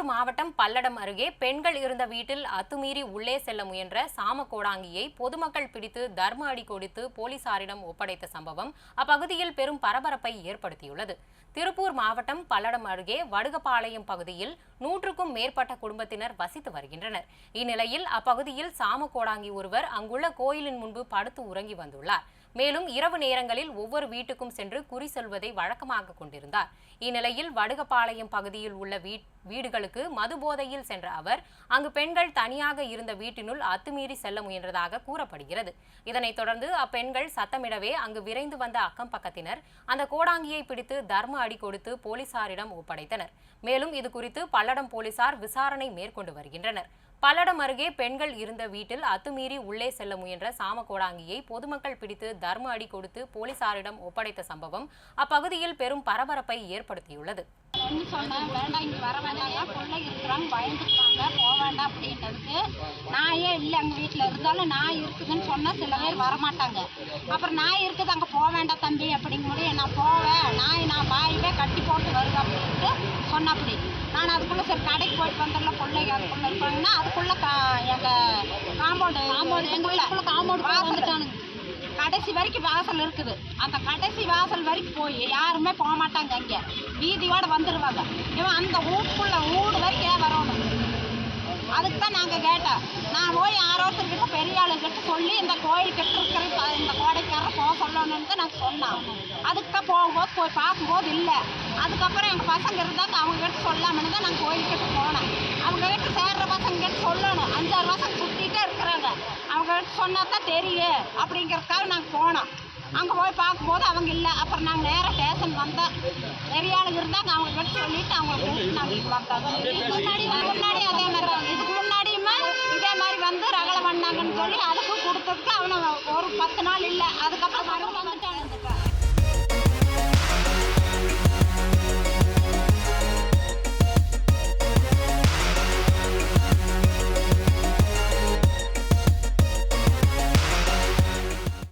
திருப்பூர் மாவட்டம் பல்லடம் அருகே பெண்கள் இருந்த வீட்டில் அத்துமீறி உள்ளே செல்ல முயன்ற சாம கோடாங்கியை பொதுமக்கள் பிடித்து தர்ம அடி கொடுத்து போலீசாரிடம் ஒப்படைத்த சம்பவம் அப்பகுதியில் பெரும் பரபரப்பை ஏற்படுத்தியுள்ளது. திருப்பூர் மாவட்டம் பல்லடம் அருகே வடுகபாளையம் பகுதியில் நூற்றுக்கும் மேற்பட்ட குடும்பத்தினர் வசித்து வருகின்றனர். இந்நிலையில் அப்பகுதியில் சாம கோடாங்கி ஒருவர் அங்குள்ள கோயிலின் முன்பு படுத்து உறங்கி வந்துள்ளார். மேலும் இரவு நேரங்களில் ஒவ்வொரு வீட்டுக்கும் சென்று குறி சொல்வதை வழக்கமாக கொண்டிருந்தார். இந்நிலையில் வடுகபாளையம் பகுதியில் உள்ள வீடுகளுக்கு வீடுகளுக்கு மது போதையில் சென்ற அவர் அங்கு பெண்கள் தனியாக இருந்த வீட்டினுள் அத்துமீறி செல்ல முயன்றதாக கூறப்படுகிறது. இதனைத் தொடர்ந்து அப்பெண்கள் சத்தமிடவே அங்கு விரைந்து வந்த அக்கம் பக்கத்தினர் அந்த கோடாங்கியை பிடித்து தர்ம அடி கொடுத்து போலீசாரிடம் ஒப்படைத்தனர். மேலும் இது குறித்து பல்லடம் போலீசார் விசாரணை மேற்கொண்டு வருகின்றனர். பல்லடம் அருகே பெண்கள் இருந்த வீட்டில் அத்துமீறி உள்ளே செல்ல முயன்ற சாமக்கோடாங்கியை பொதுமக்கள் பிடித்து தர்ம அடி கொடுத்து போலீசாரிடம் ஒப்படைத்த சம்பவம் அப்பகுதியில் பெரும் பரபரப்பை ஏற்படுத்தியுள்ளது. வேண்டாம் இங்கே வர போக வேண்டாம் நாயே இல்லை எங்கள் வீட்டில்? இருந்தாலும் நான் இருக்குதுன்னு சொன்னால் சில பேர் வரமாட்டாங்க. அப்புறம் நான் இருக்குது அங்கே போக வேண்டாம் தம்பி அப்படிங்க நான் போவேன் நாய் நான் பாயவே கட்டி போட்டு வருவேன் அப்படின்ட்டு சொன்னப்படி நான் அதுக்குள்ளே சரி கடைக்கு போயிட்டு வந்துடல பிள்ளைங்க அதுக்குள்ளே இருப்பாங்கன்னா அதுக்குள்ளே கா எங்கள் காம்பவுண்டு காம்பவுண்டு எங்களுக்குள்ள காம்பவுண்ட் வந்துட்டானுங்க கடைசி வரைக்கும் வாசல் இருக்குது. அந்த கடைசி வாசல் வரைக்கும் போய் யாருமே போக மாட்டாங்க அங்கே. வீதியோட வந்துடுவாங்க இவன் அந்த வீட்டுக்குள்ள வீடு வரைக்கும் ஏன் வரணும் அதுக்கு தான் நாங்கள் கேட்டோம் நான் போய் ஆரோக்கியர்கிட்ட பெரிய ஆளுகிட்ட சொல்லி இந்த கோயில் கிட்ட இருக்கிற இந்த கோடைக்காரரை வந்து தான் நாங்கள் சொன்னோம் அதுக்கு தான் போகும்போது போய் பார்க்கும்போது இல்லை. அதுக்கப்புறம் எங்கள் பசங்க இருந்தாங்க அவங்க கிட்ட தான் நாங்கள் கோயில்கிட்ட போனோம் அவங்க கிட்ட சேர்ற பசங்க கிட்ட சொல்லணும். அஞ்சாறு பசங்க சுற்றிட்டே இருக்கிறாங்க. அவங்க கிட்ட சொன்னா தான் தெரியும். அப்படிங்கிறதுக்காக நாங்கள் போனோம் அங்கே போய் பார்க்கும்போது அவங்க இல்லை. அப்புறம் நாங்கள் நேராக ஸ்டேஷன் வந்தோம் பெரிய ஆளுங்க இருந்தாங்க. அவங்க கிட்ட சொல்லிட்டு அவங்க நாங்கள் வந்தோம் முன்னாடி முன்னாடி அதே மாதிரி இதுக்கு முன்னாடியுமே இதே மாதிரி வந்து ரகலை பண்ணாங்கன்னு சொல்லி அதுக்கும் கொடுத்ததுக்கு அவனை ஒரு பத்து நாள் இல்லை. அதுக்கப்புறம் மறுபடியும் வந்துட்டானுங்க